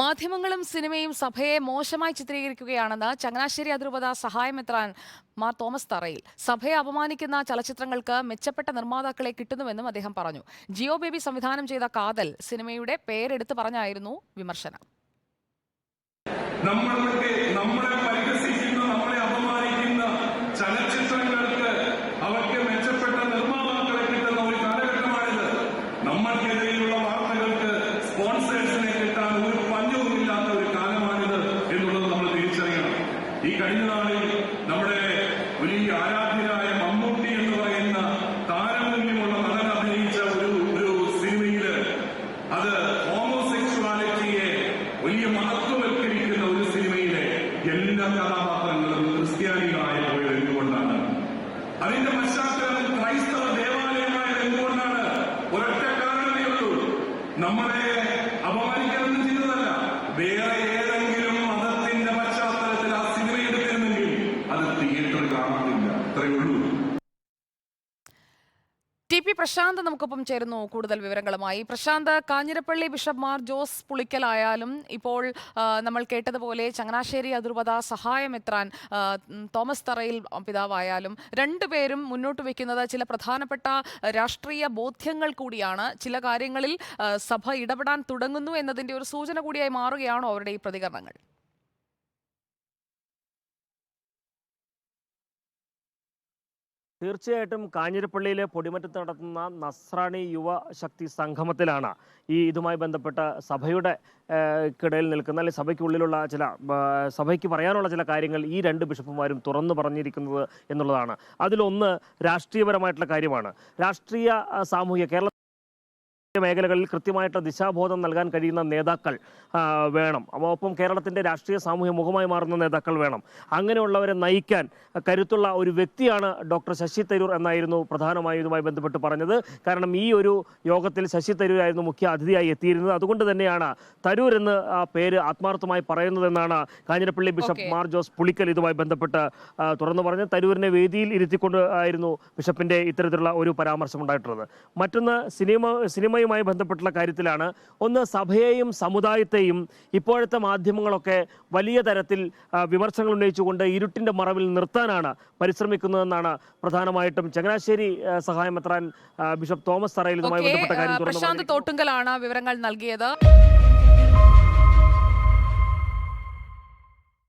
മാധ്യമങ്ങളും സിനിമയും സഭയെ മോശമായി ചിത്രീകരിക്കുകയാണെന്ന് ചങ്ങനാശ്ശേരി അതിരൂപത സഹായമെത്രാൻ മാർ തോമസ് തറയിൽ. സഭയെ അപമാനിക്കുന്ന ചലച്ചിത്രങ്ങൾക്ക് മെച്ചപ്പെട്ട നിർമ്മാതാക്കളെ കിട്ടുന്നുവെന്നും അദ്ദേഹം പറഞ്ഞു. ജിയോ ബേബി സംവിധാനം ചെയ്ത കാതൽ സിനിമയുടെ പേരെടുത്ത് പറഞ്ഞായിരുന്നു വിമർശനം. നമ്മൾക്ക് നമ്മളെ പരിഹസിക്കുന്ന നമ്മളെ അപമാനിക്കുന്ന ചലച്ചിത്രങ്ങൾക്ക് അവർക്ക് മെച്ചപ്പെട്ട നിർമ്മാതാക്കളെ കിട്ടുന്ന ഒരു കാലഘട്ടമാണിത് നമ്മൾക്കെതിരെയുള്ള വാർത്തകൾക്ക് സ്പോൺസേഴ്സിനെ കിട്ടാൻ ഒരു പഞ്ഞവുമില്ലാത്ത ഒരു കാലമാണിത് എന്നുള്ളത് നമ്മൾ തിരിച്ചറിയണം ഈ കഴിഞ്ഞ നാളിൽ നമ്മുടെ വലിയ ആരാധ്യനായ മമ്മൂട്ടി എന്ന് പറയുന്ന താരമൂല്യമുള്ള നടൻ അഭിനയിച്ച ഒരു ഒരു സിനിമയിൽ അത് ഹോമോസെക്ഷുവാലിറ്റിയെ വലിയ മഹത്വവൽക്കരിക്കുന്ന ഒരു സിനിമയിലെ എല്ലാ കഥാപാത്രങ്ങളും ക്രിസ്ത്യാനികളായി പോയത് എന്തുകൊണ്ടാണ് അതിന്റെ പശ്ചാത്തലം ക്രൈസ്തവ ദേവാലയമായത് എന്തുകൊണ്ടാണ് ഒരൊറ്റ കാരണമേ ഉള്ളൂ. നമ്മളെ അപമാനിക്കാനൊന്നും ചെയ്തതല്ല. വേറെ ടി പി പ്രശാന്ത് നമുക്കൊപ്പം ചേരുന്നു കൂടുതൽ വിവരങ്ങളുമായി. പ്രശാന്ത് കാഞ്ഞിരപ്പള്ളി ബിഷപ്പ് മാർ ജോസ് പുളിക്കലായാലും ഇപ്പോൾ നമ്മൾ കേട്ടതുപോലെ ചങ്ങനാശ്ശേരി അതിർവത സഹായമെത്രാൻ തോമസ് തറയിൽ പിതാവായാലും രണ്ടുപേരും മുന്നോട്ട് വയ്ക്കുന്നത് ചില പ്രധാനപ്പെട്ട രാഷ്ട്രീയ ബോധ്യങ്ങൾ കൂടിയാണ്. ചില കാര്യങ്ങളിൽ സഭ ഇടപെടാൻ തുടങ്ങുന്നു എന്നതിന്റെ ഒരു സൂചന കൂടിയായി മാറുകയാണോ അവരുടെ ഈ പ്രതികരണങ്ങൾ? തീർച്ചയായിട്ടും കാഞ്ഞിരപ്പള്ളിയിലെ പൊടിമറ്റത്ത് നടത്തുന്ന നസ്രാണി യുവ ശക്തി സംഗമത്തിലാണ് ഈ ഇതുമായി ബന്ധപ്പെട്ട സഭയുടെ ക്കിടയിൽ കിടയിൽ നിൽക്കുന്ന അല്ലെങ്കിൽ സഭയ്ക്കുള്ളിലുള്ള ചില സഭയ്ക്ക് പറയാനുള്ള ചില കാര്യങ്ങൾ ഈ രണ്ട് ബിഷപ്പുമാരും തുറന്നു പറഞ്ഞിരിക്കുന്നത് എന്നുള്ളതാണ്. അതിലൊന്ന് രാഷ്ട്രീയപരമായിട്ടുള്ള കാര്യമാണ്. രാഷ്ട്രീയ സാമൂഹിക കേരള മേഖലകളിൽ കൃത്യമായിട്ട് ദിശാബോധം നൽകാൻ കഴിയുന്ന നേതാക്കൾ വേണം. ഒപ്പം കേരളത്തിന്റെ രാഷ്ട്രീയ സാമൂഹ്യ മുഖമായി മാറുന്ന നേതാക്കൾ വേണം. അങ്ങനെയുള്ളവരെ നയിക്കാൻ കരുത്തുള്ള ഒരു വ്യക്തിയാണ് ഡോക്ടർ ശശി തരൂർ എന്നായിരുന്നു പ്രധാനമായും ഇതുമായി ബന്ധപ്പെട്ട് പറഞ്ഞത്. കാരണം ഈ ഒരു യോഗത്തിൽ ശശി തരൂരായിരുന്നു മുഖ്യ അതിഥിയായി എത്തിയിരുന്നത്. അതുകൊണ്ട് തന്നെയാണ് തരൂർ എന്ന് ആ പേര് ആത്മാർത്ഥമായി പറയുന്നതെന്നാണ് കാഞ്ഞിരപ്പള്ളി ബിഷപ്പ് മാർ ജോസ് പുളിക്കൽ ഇതുമായി ബന്ധപ്പെട്ട് തുറന്നു പറഞ്ഞത്. തരൂരിനെ വേദിയിൽ ഇരുത്തിക്കൊണ്ട് ആയിരുന്നു ബിഷപ്പിന്റെ ഇത്തരത്തിലുള്ള ഒരു പരാമർശം ഉണ്ടായിട്ടുള്ളത്. മറ്റൊന്ന് സിനിമ സിനിമ സിനിമയുമായി ബന്ധപ്പെട്ടുള്ള കാര്യത്തിലാണ് ഒന്ന് സഭയെയും സമുദായത്തെയും ഇപ്പോഴത്തെ മാധ്യമങ്ങളൊക്കെ വലിയ തരത്തിൽ വിമർശങ്ങൾ വിമർശനങ്ങൾ ഉന്നയിച്ചുകൊണ്ട് ഇരുട്ടിന്റെ മറവിൽ നിർത്താനാണ് പരിശ്രമിക്കുന്നതെന്നാണ് പ്രധാനമായിട്ടും ചങ്ങനാശ്ശേരി സഹായമെത്രാൻ ബിഷപ്പ് തോമസ് തറയിൽ ഇതുമായി ബന്ധപ്പെട്ട കാര്യം തുടങ്ങി പ്രശാന്ത്. തോട്ടുങ്കലാണ് വിവരങ്ങൾ നൽകിയത്